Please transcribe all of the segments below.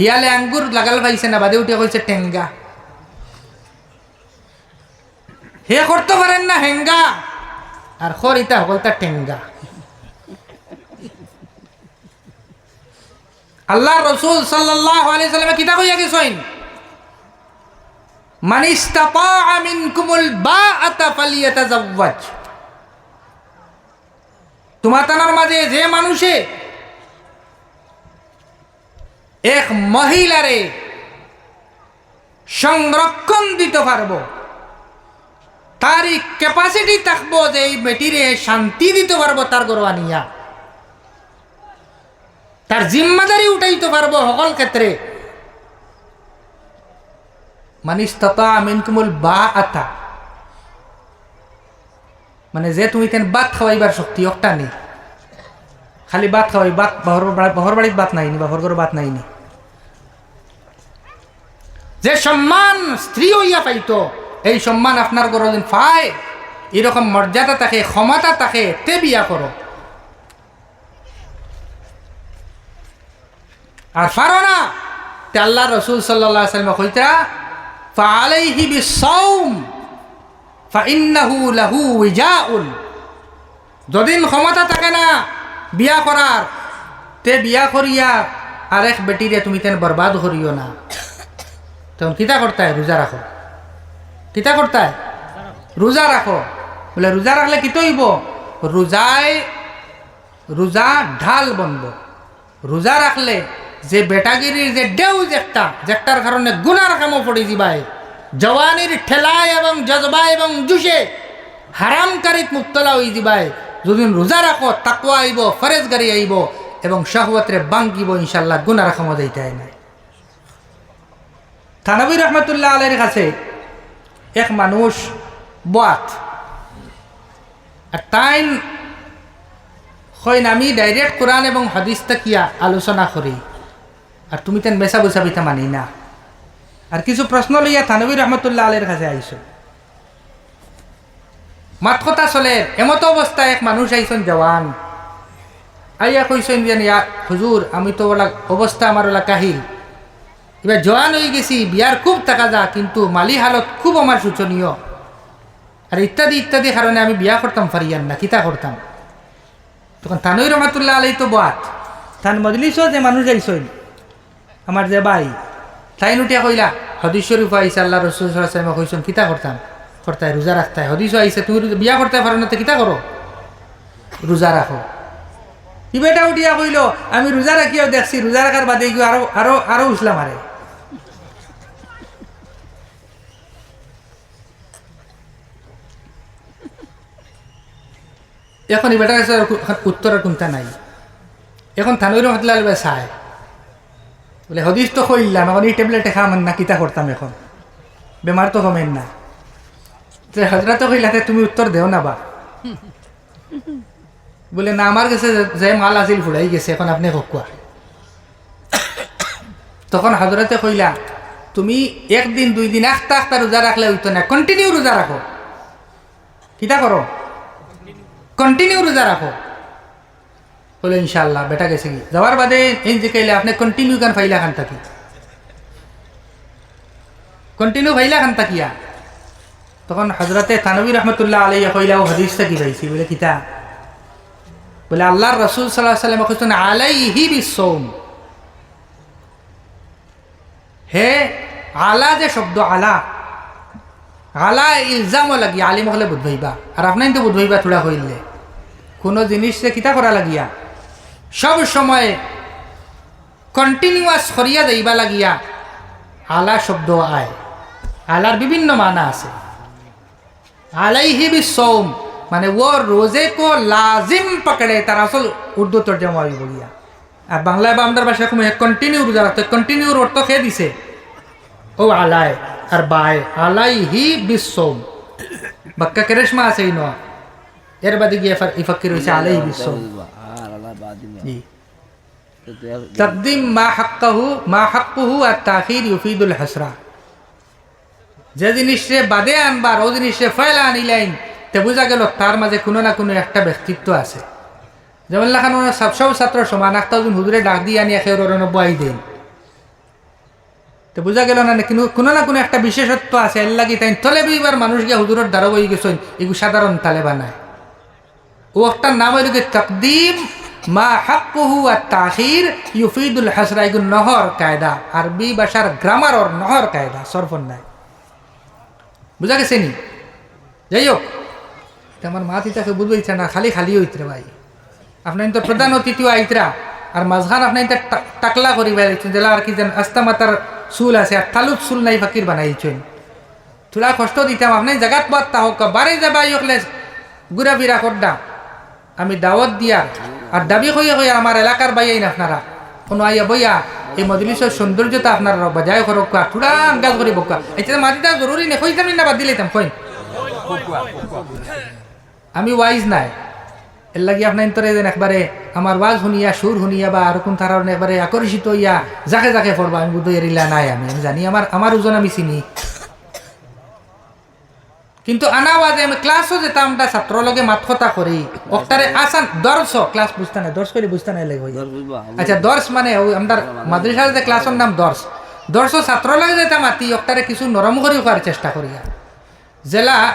হিয়ালে আঙ্গুর লাগাল পাইছে না, বাদে উঠে কইছে টেঙ্গা হে করতে পারেন না হেঙ্গা, আর খর ইতা হকলতা টেঙ্গা আল্লাহ রসুল সাল্লাহ আলাইসাল্লামে কিতা কইয়া গেছেন? মান ইস্তাতাআ মিনকুমুল বাআতা ফালিয়াতাজাওয়াজ। তোমার তানার মাঝে যে মানুষে এক মহিলারে সংরক্ষণ দিতে পারব। তারই ক্যাপাসিটি থাকব যে এই বেটিরে শান্তি দিতে পারব তার গরবা নিয়া তার জিম্মাদারি উঠাইতে পারব সকল ক্ষেত্রে। মানিস ততা মিনকুমুল বা আতা মানে যে তুমি তেন বাত খাওয়াইবার শক্তি একটা নেই। খালি বাত খাওয়াই বাত বহর বাড়ির বাত নাইনি, বাহর ঘর বাত নাইনি। যে সম্মান স্ত্রী হইয়া পাইতো, এই সম্মান আপনার ঘর যেন পায়, এরকম মর্যাদা থাকে, ক্ষমতা থাকে, তে বিয়া করো। আর পারো না, তে রসুল সাল্লাহ সাল্লাম কইতা ফালাইহি বিসৌম ফাইন্নাহু লাহু উইজাউন। যদিন ক্ষমতা থাকে না বিয়া করার তে বিয়া করিয়া আরেক বেটিরে তুমি তেন বরবাদ করিও না। তখন কিতা করতায় রোজা রাখো কিতা করতায় রোজা রাখো বলে রোজা রাখলে কি হইব রোজায় রোজা ঢাল বন্ধ রোজা রাখলে যে বেটাগিরির যে ডেউ যেটা যেটার কারণে গুনার কামও পড়ে যাবায় জওয়ানির ঠেলায় এবং জজবা এবং জুসে হারামকারীত মুক্তলা হয়ে যাবায় যদি রোজা রাখো তাকুয়া আইব ফরেজ গাড়ি আইব এবং শাহওয়াতরে বাঙ্গিব ইনশাল্লাহ গুনার যাইতে হয় নাই থানবী রহমতুল্লাহ আলের কাছে এক মানুষ বাত আর তাইন হইন আমি ডাইরেক্ট কোরআন এবং হাদিস তাকিয়া আলোচনা করি, আর তুমি তেন বেচা বসা পিঠা মানি না আর কিছু প্রশ্ন লইয়া থানবী রহমতুল্লাহ আলের কাছে আইস। মাত কথা চলে। এমতো অবস্থায় এক মানুষ আইসন জওয়ান আইয়া কইসন যে ইয়া হুজুর আমি তো ওলা অবস্থা আমার ওলা কাহিল এবার জওয়ান হয়ে গেছি বিয়ার খুব টাকা যা, কিন্তু মালি হালত খুব আমার শোচনীয়। আর ইত্যাদি ইত্যাদি কারণে আমি বিয়া করতাম ফারিয়ান না, কিতা করতাম তখন তানুই রহমাতুল্লাহ আলাই তো বাত তান মজলিসও যে মানুষ আইসইন আমার যে ভাই তাই নুটিয়া কইলা হদিস শরীফ আইসা আল্লাহ রসুল সাল্লামে কইসন কিতা করতাম করতায় রোজা রাখতায় হদিসও আইসে তুমি বিয়া করতে পারো না তো কিতা করো রোজা রাখো ই বেটা উঠিয়া কইল আমি রোজা রাখিও দেখছি রোজা রাখার বাদে গিয়ে আরও আরও আরও উসলাম আরে এখন এই বেটার কাছে আর উত্তরের কোনটা নাই? এখন থানুর রহমতুল্লাহ আলবে চায় বলে হদিস তো কইলাম এখন এই ট্যাবলেটে খামান না কিতা করতাম এখন। বেমার তো কমেন না। যে হজরত কইলাতে তুমি উত্তর দেও না বা। বলে, না, আমার কাছে যে- মাল আছিল ফুরাই গেছে, এখন আপনি কোয়া তখন হজরতে কইলা, তুমি একদিন, দুই দিন, একটা একটা রোজা রাখলে হইতো না কন্টিনিউ রোজা রাখো কিতা করো কন্টিনিউ রোজা রাখো বলে ইনশাল্লাহ বেটা গেছে কি? যাওয়ার বাদে এই যে কাইলে আপনি কন্টিনিউ গান ফাইলা খান থাকি কন্টিনিউ ফাইলা খান থাকিয়া তখন হজরতে থানবী রহমতুল্লাহ কইলা, ও হাদিসটা কি পাইছি বলে কিতা বলে, আল্লাহর রসুল সাল্লাহ সাল্লাম কইছেন আলাইহি বিসৌম হে আলা যে শব্দ, আলা। আলা ইলজামও লাগি, আলিম হলে বুধবাইবা আর আপনাই তো বুধবাইবা থোড়া হইলে কোনো জিনিসে কিতা করা লাগিয়া, সব সময় কন্টিনিউয়াস করিয়া যাইবা লাগিয়া, আলা শব্দ আয়। আলার বিভিন্ন মানা আছে। আলাইহি বিসৌম মানে ও রোজে কো লাজিম পকড়ে তার আসল উর্দু তর্জমা গিয়া আর বাংলায় বা আমাদের ভাষায় কোনো কন্টিনিউ রোজা রাখতে কন্টিনিউ অর্থ খেয়ে দিছে? ও আলায় আর বায় আলাইহি বিসৌম বাক্কা কেরেশমা আছে এই নয়। এর বাদে গিয়ে ইফাক্কির হয়েছে আলাইহি বিসৌম জি। তকদিম মা হাক্কাহু মা হাক্কুহু আর তাখির ইউফিদুল হাসরা। যে জিনিসে বাদে আনবার, ও জিনিসে ফয়লা আনিলেন তে বোঝা গেল তার মাঝে কোনো না কোনো একটা ব্যক্তিত্ব আছে। যেমন লেখানো সব সব ছাত্র সমান একটা যদি হুজুরে ডাক দিয়ে আনি একে ওর বয়াই দেন। তো বোঝা গেল না কিন্তু কোনো না কোনো একটা বিশেষত্ব আছে, এর লাগি তাই তলে এবার মানুষ গিয়ে হুজুরের দ্বারা বই গেছেন এগুলো সাধারণ তালে বানায় ও একটার নাম হইল কি তকদিম? মা হাক্কুহু আর তাহির ইউফিদুল হাসরা এগুলো নহর কায়দা, আরবি ভাষার গ্রামার ওর নহর কায়দা সরফন নাই। বুঝা গেছে নি? যাই হোক আমার মা তিতাকে বুঝবাইছে না, খালি খালি হইতরে ভাই। আপনার তো প্রধান অতিথিও আইতরা আর মাঝখান আপনার তো টাকলা করি বেড়াইছেন জেলা আর কি যেন আস্তা মাতার চুল আছে, আর তালুত চুল নাই ফাকির বানাইছেন। থোড়া কষ্ট দিতাম আপনি জাগাত বাদ তা হোক বারে যাবা ইকলে ঘুরা ফিরা করডা। আমি দাওয়াত দিয়া, আর দাবি হইয়া হইয়া আমার এলাকার বাইয়াইন আপনারা। কোনো আইয়া বইয়া এই মজলিসের সৌন্দর্যতা আপনার বজায় করক থোড়া আঙ্গাজ করি বকা এটা মাটিটা জরুরি নেই কইতাম না বাদ দিলাইতাম কই আমি ওয়াইজ নাই। এর লাগি আপনার ইন্তরে যেন একবারে আমার ওয়াজ শুনিয়া সুর শুনিয়া বা আর কোন ধারণ একবারে আকর্ষিত ইয়া যাকে যাকে পড়বা আমি বুধ এরিলা নাই আমি আমি জানি আমার আমার ওজন আমি চিনি। কিন্তু আনা ওয়াজে আমি ক্লাসও যেতাম আমরা ছাত্র লগে মাত কথা করি অক্টারে আসান দর্শ ক্লাস বুঝতে নাই দর্শ করে বুঝতে নাই লাগে আচ্ছা দর্শ মানে ওই আমরা মাদ্রাসার যে ক্লাসের নাম দর্শ দর্শ ছাত্র লগে যেতাম মাতি অক্টারে কিছু নরম করে করার চেষ্টা করিয়া জেলা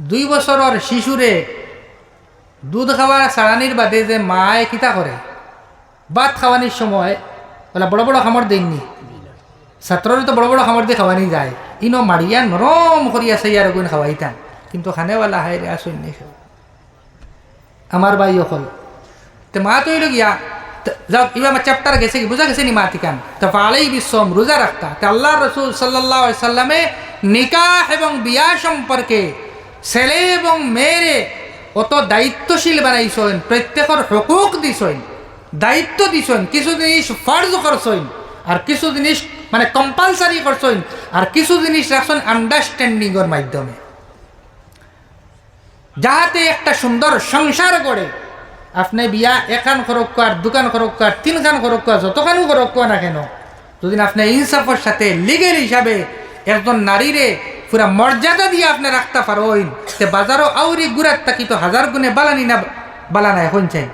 দুই বছরের শিশুরে দুধ খাওয়ার সারানির বাদে যে মায়ে কিতা করে ভাত খাওয়ানির সময় ওলা বড় বড় খামর দেননি। ছাত্ররে তো বড় বড় খামর দিয়ে খাওয়ানি যায়। ইনো মারিয়া নরম করিয়া সাইয়ার গুণ খাওয়াইতাম কিন্তু খানেওয়ালা হাই রে আসুন আমার বাই অকল। তো মা তো হইল গিয়া যাও আমার চ্যাপ্টার গেছে কি বুঝা গেছে নি মা তিকান তো ফালাই বিশ্বম রোজা রাখতা তো আল্লাহ রসুল সাল্লাহ সাল্লামে নিকাহ এবং বিয়া সম্পর্কে ছেলে এবং মেয়েরে অত দায়িত্বশীল বানাইছেন প্রত্যেকের হকুক দিছেন, দায়িত্ব দিছেন, কিছু জিনিস ফর্জ করছেন আর কিছু জিনিস মানে কম্পালসারি করছেন। আর কিছু জিনিস রাখছেন আন্ডারস্ট্যান্ডিংয়ের মাধ্যমে। যাহাতে একটা সুন্দর সংসার গড়ে। আপনি বিয়া এখান খরক আর দোকান খরক আর তিনখান খরক যতখানি খরক না কেন, যদি আপনি ইনসাফের সাথে লিগেল হিসাবে একজন নারীরে পুরা মর্যাদা দিয়ে আপনি রাখতে পারেন, তে বাজারও আউরি গুড়ার তাকি তো হাজার গুণে বালানি না, বালানা এখন চাই।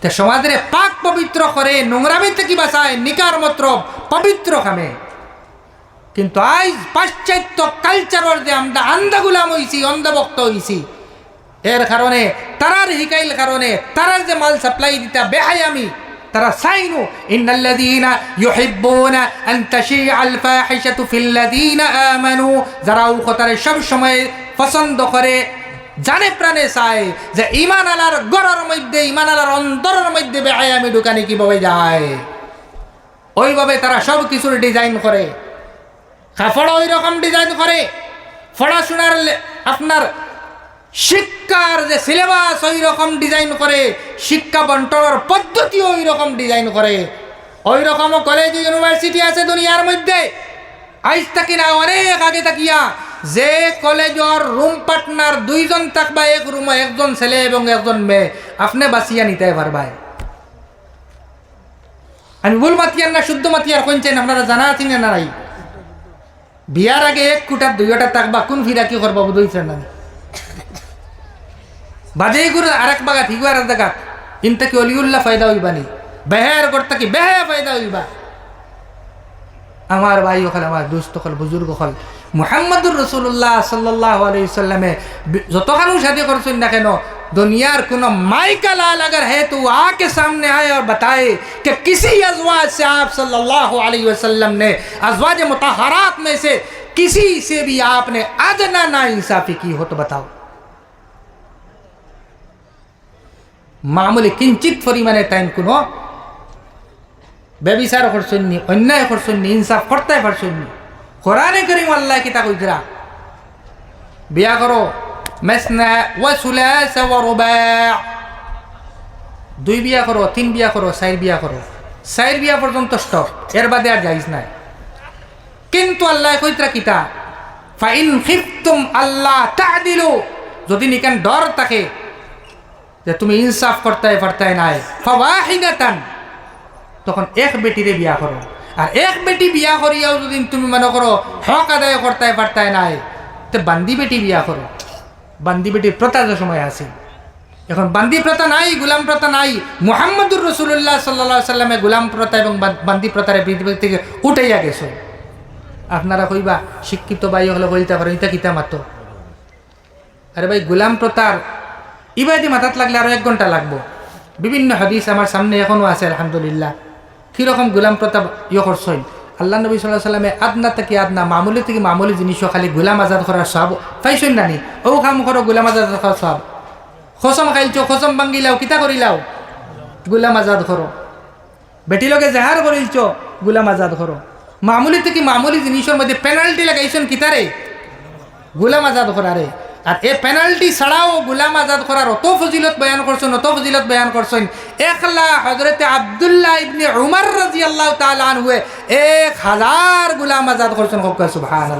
তে সমাজের পাক পবিত্র করে নোংরামি থেকে বাঁচায়, নিকার মাত্র পবিত্র খামে। কিন্তু আজ পাশ্চাত্য কালচারের যে আমরা আন্দা গুলাম হইছি, অন্ধভক্ত হইছি, এর কারণে, তারার হিকাইল কারণে, তারার যে মাল সাপ্লাই দিতা বেহাই আমি, তারা সাইনু ইন্নাল্লাযীনা ইউহিব্বুনা আন তাশিআল ফাহিশাতু ফিল্লাযীনা আমানু যারা কথারে সব সময় পছন্দ করে, জানে প্রাণে চায় যে ইমান আলার গড়ার মধ্যে, ইমান আলার অন্তরের মধ্যে বেহাই আমি দোকানে কীভাবে যায়। ওইভাবে তারা সব কিছুর ডিজাইন করে। কাপড় ওই রকম ডিজাইন করে। পড়াশোনার আপনার শিক্ষার যে সিলেবাস ওই রকম ডিজাইন করে, শিক্ষা বন্টনের পদ্ধতি ওই রকম ডিজাইন করে। ওই রকম কলেজ ইউনিভার্সিটি আছে দুনিয়ার মধ্যে। আজ থাকি না অনেক আগে থাকিয়া যে কলেজের রুম পার্টনার দুইজন থাকবা, এক রুমে একজন ছেলে এবং একজন মেয়ে। আপনি বাঁচিয়া নিতে পারবাই। আমি ভুল মাতিয়ার না, শুদ্ধ মাতিয়ার কোনছেন আপনারা জানা আছেন না নাই? বিয়ার আগে এক কুটার দুইটা থাকবা কোন ফিরা কি করবা বুঝইছেন না। বাজেই গুরু আরেক বাগা ঠিক আর জায়গা ইনতা কি অলিউল্লাহ ফায়দা হইবা নি? বেহের করতা কি বেহে ফায়দা হইবা? আমার ভাই হল আমার দুস্থ হল বুজুর্গ হল মুহাম্মদুর রসুল্লাহ সাল্লাহ আলাইসাল্লামে যতখানো শাদি করছেন না কেন दुनियार कोनो माई का लाल अगर है तो वो आके सामने आए और बताए कि किसी अजवाज से आप सल्लल्लाहु अलैहि वसल्लम ने अजवाज मुतहरात में से किसी से भी आपने अदना ना इंसाफी की हो तो बताओ মামুলি কিঞ্চিত পরিমাণে টাইম কোনো ব্যবিচার করছেননি অন্যায় করছেননি ইনসাফ করতে পারছেননি কোরআনে করিম আল্লাহ কিতা কইতরা বিয়া করো মেসনা ওয়া সুলাসা ওয়া দুই বিয়া করো, তিন বিয়া করো, চার বিয়া করো। চার বিয়া পর্যন্ত স্টপ এর বাদে আর যাইজ নাই। কিন্তু আল্লাহ কইতরা কিতা ফাইন খিফতুম আল্লাহ তাদিলু। যদি নিকেন ডর থাকে যে তুমি ইনসাফ করতে পারতে নাই, ফাওয়াহিদাতান। তখন এক বেটিরে বিয়া করো। আর এক বেটি বিয়া করিয়াও যদি তুমি মনে করো হক আদায় করতে পারতে নাই, তো বান্দি বেটি বিয়া করো। বান্দি বেটির প্রতা যে সময় আছে। এখন বান্দি প্রথা নাই, গুলাম প্রথা নাই। মুহাম্মদুর রসুল্লাহ সাল্লা সাল্লামে গুলাম প্রথা এবং বান- বান্দি প্রথারে পৃথিবী থেকে উঠাইয়া গেছে। আপনারা কইবা, শিক্ষিত বাই হলে বলতে পারেন ইতা কিতা মাতো আরে ভাই, গুলাম প্রথার ইবাদি মাথাত লাগলে আরও এক ঘণ্টা লাগবো। বিভিন্ন হাদিস আমার সামনে এখনও আছে, আলহামদুলিল্লাহ। কীরকম গুলাম প্রথা ইয়ে করছেন? আল্লাহ নবী সাল্লাহ সাল্লামে আদনা থেকে আদনা, মামুলি থেকে মামুলি জিনিসও খালি গোলাম আজাদ করার সব পাইছেন নানি ও খাম করো গোলাম আজাদ করার সব খসম খাইছো খসম ভাঙ্গিলাও কিতা করিলাও? গোলাম আজাদ করো। বেটি লগে জেহার করিলছ গোলাম আজাদ করো। মামুলি থেকে মামুলি জিনিসের মধ্যে পেনাল্টি লাগাইছেন কিতারে গোলাম আজাদ করারে আর এ পেনাল্টি ছাড়াও গুলাম আজাদ করার অত ফজিলত বয়ান করছেন, অত ফজিলত বয়ান করছেন। একলা হজরতে আবদুল্লাহ ইবনে উমর রাজি আল্লাহ তালুয়ে এক হাজার গুলাম আজাদ করছেন সুবহান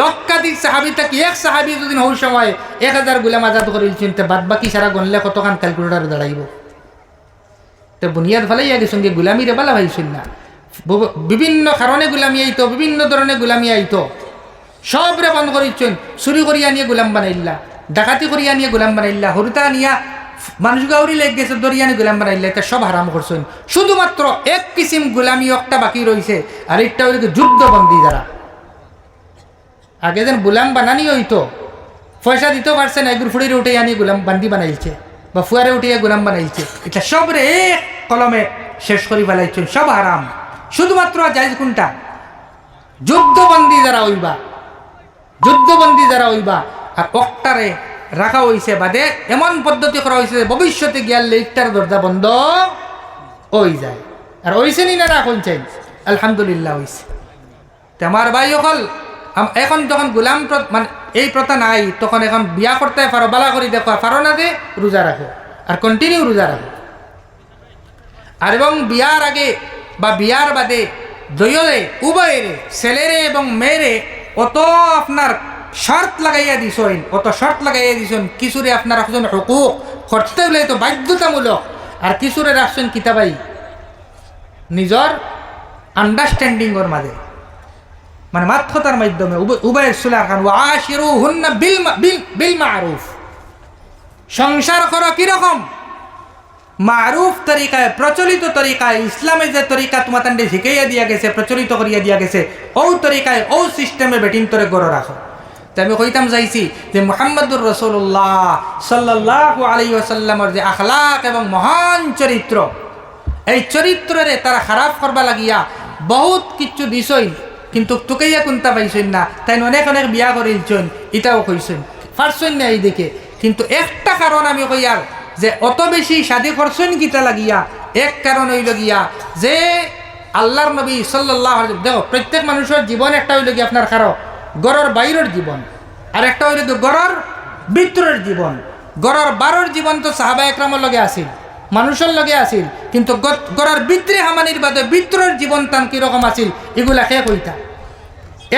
লক্ষাধিক সাহাবি থাকি, এক সাহাবি যদি হল সময় এক হাজার গুলাম আজাদ করিলছেন তে বাদ বাকি সারা গনলে কতখান ক্যালকুলেটার দাঁড়াইব? তো বুনিয়াদ ভালাই আগে সঙ্গে গুলামিরে বালা ভাইছেন না বিভিন্ন কারণে গুলামি আইতো, বিভিন্ন ধরনের গুলামি আইতো। সবরে বন্ধ করিচ্ছেন। চুরি করিয়া নিয়ে গুলাম বানাইল্লা, ডাকাতি করিয়া নিয়ে গুলাম বানাইল্লা, হরুতা নিয়া মানুষ গাউরি লেগ গেছে, দরিয়া নিয়ে গুলাম বানাইল্লা, এটা সব হারাম করছেন। শুধুমাত্র এক কিসিম গুলামি একটা বাকি রয়েছে আর একটা হইলে যুদ্ধবন্দী যারা। আগে যেন গোলাম বানানি হইতো, পয়সা দিতে পারছে না এগুলো উঠে আনি গোলাম বান্দি বানাইছে, বা ফুয়ারে উঠিয়া গোলাম বানাইছে। এটা সব রে এক কলমে শেষ করি ফেলাইছেন, সব হারাম। শুধুমাত্র জায়জ কোনটা? যুদ্ধবন্দী যারা হইবা। যুদ্ধবন্দী যারা হইবা, আর অক্টারে রাখা হইছে বাদে এমন পদ্ধতি করা হয়েছে ভবিষ্যতে গিয়ার লেকটার দরজা বন্ধ হয়ে যায়। আর হইছে নি না না কইছেন আলহামদুলিল্লাহ হইছে। তে আমার ভাই অকল এখন যখন গোলাম মানে এই প্রথা নাই, তখন এখন বিয়া করতে পারো, বালা করে দেখো, পারো না যে রোজা রাখো, আর কন্টিনিউ রোজা রাখো। আর এবং বিয়ার আগে বা বিয়ার বাদে দয়রে উভয়েরে, ছেলেরে এবং মেয়েরে অত আপনার শর্ত লাগাইয়া দিছেন অত শর্ত লাগাইয়া দিছেন কিছুরে আপনার রাখছেন হুকুক, করতে হলে তো বাধ্যতামূলক। আর কিছুরে রাখছেন কিতাবাই নিজর আন্ডারস্ট্যান্ডিংয়ের মাঝে। মানে মাত্রতার মাধ্যমে উভয়ের সুলার খান আশিরু হুন্না বিল বিল বিল মারুফ। সংসার করো কীরকম? মারুফ তরিকায়, প্রচলিত তরিকায় ইসলামে যে তরিকা তোমার তান্ডে শিখাইয়া দিয়া গেছে, প্রচলিত করিয়া দিয়া গেছে। ও তরিকায় ও সিস্টেমে বেটিন তরে গড় রাখো তো আমি কইতাম চাইছি যে মোহাম্মদুর রসুল্লাহ সাল্লাহ আলী ওসাল্লামর যে আখলাক এবং মহান চরিত্র, এই চরিত্রে তারা খারাপ করবা লাগিয়া বহুত কিচ্ছু দিছই, কিন্তু তোকেইয়া কোনটা পাইছেন না? তাই অনেক অনেক বিয়া করিলছেন এটাও কইছেন পারছেন না এই দিকে কিন্তু একটা কারণ আমি কইয়ার যে অত বেশি শাদি করছেন কিতা লাগিয়া? এক কারণ হইল গিয়া যে আল্লাহর নবী সাল্লাহ দেখো, প্রত্যেক মানুষের জীবন একটা হইল গিয়া আপনার কারও, গড়র বাইরের জীবন। আর একটা হইল গিয়ে গড়র ভিতরের জীবন। গড়র বারোর জীবন তো সাহাবা একরামের লগে আসিল মানুষের লগে আসিল কিন্তু গড়ার বিত্রে হামানির বাদে বিত্রের জীবন তান কীরকম আসিল এগুলা খেয়ে কইতা।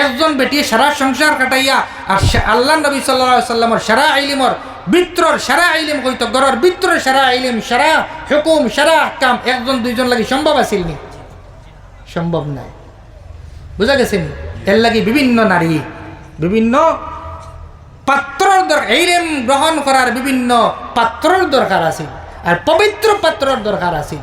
একজন বেটি সারা সংসার কাটাইয়া, আর আল্লাহ নবী সাল্লা সাল্লামর সারা আইলিমর বিত্রর সারা আইলিম কইতো, গড়ার বিত্রের সারা আইলিম সারা হুকুম, সারা কাম একজন, দুইজন লাগি সম্ভব আসিল নি? সম্ভব নাই। বুঝা গেছে নি? এর লাগি বিভিন্ন নারী, বিভিন্ন পাত্রর দরকার এইরেম গ্রহণ করার বিভিন্ন পাত্রর দরকার আছে আর পবিত্র পাত্রর দরকার আছে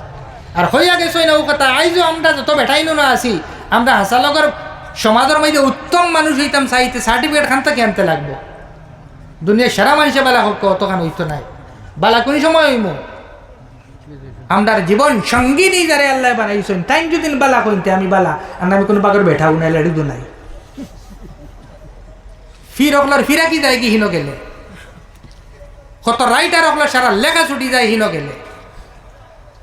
আর হইয়া গেছে ও কথা আইজও আমরা যত বেঠাইনো না আছি, আমরা হাসালগর সমাজের মধ্যে উত্তম মানুষ হইতাম, চাইতে সার্টিফিকেট খান থেকে লাগবো? দুনিয়া সেরা মানুষে বালা হোক অতখান হইতো নাই। বালা কোন সময় হইমো। আমরার জীবন সঙ্গিনী যারে আল্লাহ বানাইছেন। তাই যদি বালা কইতে আমি বালা আর আমি কোনো বাগর বেঠাও নাই, লেড়ি নাই। ফির অকলার ফিরা কি যায় কি হিনো গেলে? কত রাইটার অকলার সারা লেখা ছুটি যায় হিনো গেলে?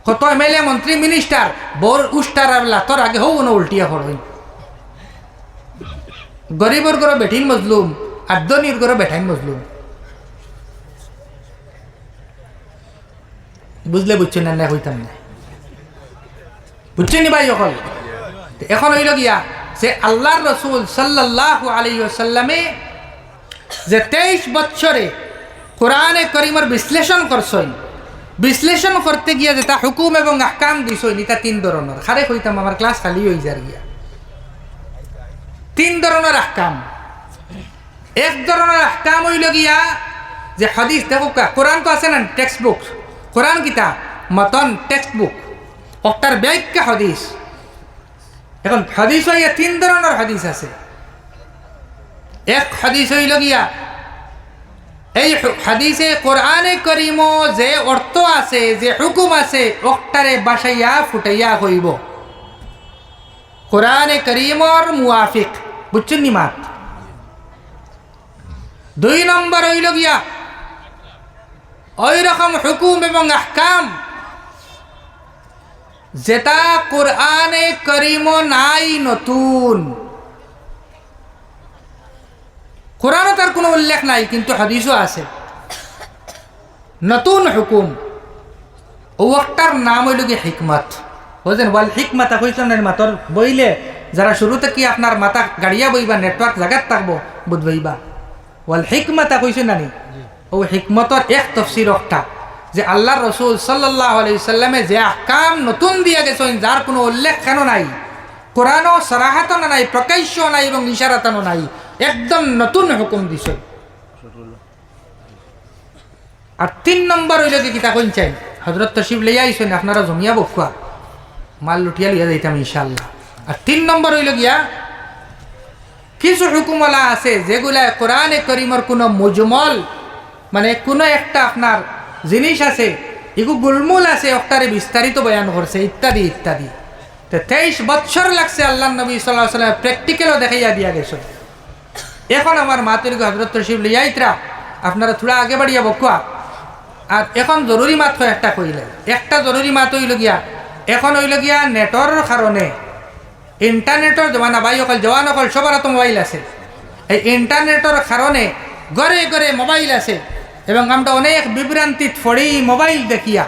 কত এম এল এ মন্ত্রী মিনিস্টার বোর উস্টার আবলা তোর আগে হও না উল্টিয়া হরই গরিবর গরো বেঠিন মজলুম। আর ধনির বেঠাইন মজলুম বুঝলে বুঝছেন না না হইতাম না বুঝছেন নি ভাই অকল? এখন হইল গিয়া যে আল্লাহর রসুল সাল্লাহ আলী সাল্লামে যে তেইশ বছরে কোরআনে করিমর বিশ্লেষণ করছই বিশ্লেষণ করতে গিয়া যেটা হুকুম এবং আহকাম দিছই নিতা তিন ধরনের। খারে কইতাম, আমার ক্লাস খালি হয়ে যার গিয়া। তিন ধরনের আহকাম। এক ধরনের আহকাম হইল গিয়া যে হাদিস দেখো কা, কোরআন তো আছে না টেক্সট বুক কোরআন কিতা মতন টেক্সট বুক অক্টার ব্যাখ্যা হাদিস। এখন হাদিস হইয়া তিন ধরনের হাদিস আছে। এক হাদিস হইল গিয়া, এই হাদিসে কোরআনে করিম যে অর্থ আছে, যে হুকুম আছে অক্টারে বাসাইয়া ফুটাইয়া হইব। কোরআনে করিমর মুআফিক বুঝছেন নি মাত? দুই নম্বর হইল গিয়া, ওই রকম হুকুম এবং আহকাম যেটা কোরআনে করিম নাই নতুন। কোরআনও তার কোনো উল্লেখ নাই, কিন্তু হাদিসও আছে। নতুন হুকুম। ও একটার নাম হইল গিয়ে হিকমত। বুঝলেন বল হিকমত হইছেন মাতর বইলে যারা শুরুতে কি আপনার মাথা গাড়িয়া বইবা, নেটওয়ার্ক জাগাত থাকব বুধবইবা ওয়াল হিকমত কইছে নানি? ও হিকমতর এক তফসির একটা যে আল্লাহ রসুল সাল্লাহ আলাইসাল্লামে যে আহকাম নতুন দিয়া গেছেন যার কোনো উল্লেখ কেন নাই? কোরআনও সরাহাতনও নাই প্রকাশ্য নাই এবং ইশারাতনও নাই। একদম নতুন হুকুম দিছে। আর তিন নম্বর হইল কি কিতা কইন চাই হজরত তশিফ লইয়া আইসেন আপনারা জমিয়া বকুয়া। মাল লুটিয়া লইয়া যাইতাম ইনশাল্লাহ আর তিন নম্বর হইল গিয়া কিছু হুকুমলা আছে যেগুলা কোরআনে করিমর কোনো মুজমল মানে কোনো একটা আপনার জিনিস আছে, এগু গুলমুল আছে একটারে বিস্তারিত বয়ান করছে, ইত্যাদি ইত্যাদি। তো তেইশ বৎসর লাগছে আল্লাহ নবী সাল্লাহ সাল্লাম প্র্যাকটিক্যালও দেখাইয়া দিয়া গেছে। এখন আমার মাতুর হজরত তসিব লিয়াইতরা আপনারা থোড়া আগে বাড়িয়া বকুয়া। আর এখন জরুরি মাত একটা কইলে একটা জরুরি মাত হইল গিয়া, এখন হইল গিয়া নেটর কারণে ইন্টারনেটর জমানা জওয়ান অকল সবার তো মোবাইল আছে। এই ইন্টারনেটর কারণে ঘরে ঘরে মোবাইল আছে। এবং আমরা অনেক বিভ্রান্তিত ফড়ি মোবাইল দেখিয়া।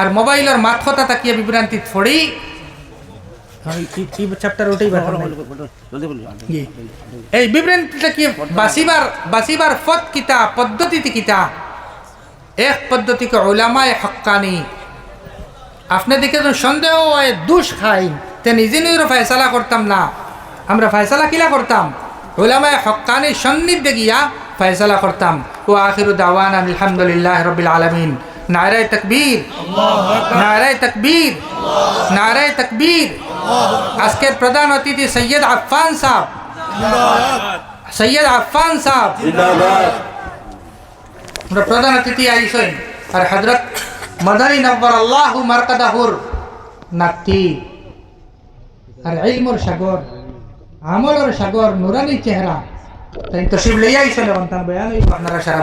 আর মোবাইলের মাত কথা তাকিয়া বিভ্রান্তিত ফড়ি। এই বিভ্রান্তিটা কি বাসিবার বাসিবার পথ কিতা পদ্ধতি কিতা? এক পদ্ধতিকে ওলামায় হক্কানি। আপনি দেখে সন্দেহ হয়, দুষ খাই তে নিজে নিজেরও ফয়সালা করতাম না। আমরা ফয়সালা কিলা করতাম? ওলামায় হক্কানি সন্নিধ্যে গিয়া ফয়সালা করতাম। ও আখিরু দাওয়ান আলহামদুলিল্লাহ রবিল আলমিন। নারায় তকবীর। নারায় তকবীর। নারায় তকবীর। আজকের প্রধান অতিথি সৈয়দ আফফান সাহেব। সৈয়দ আফফান সাহেব। আমরা প্রধান অতিথি আইসেন আর হজরত মদানী নব্বর আল্লাহ মারকাদাহুর নাতি। আর ইলমুর সাগর আমলর সাগর, নুরানি চেহারা। তাই তো শিব লইয়া আইসেন বয়ান আপনারা সারা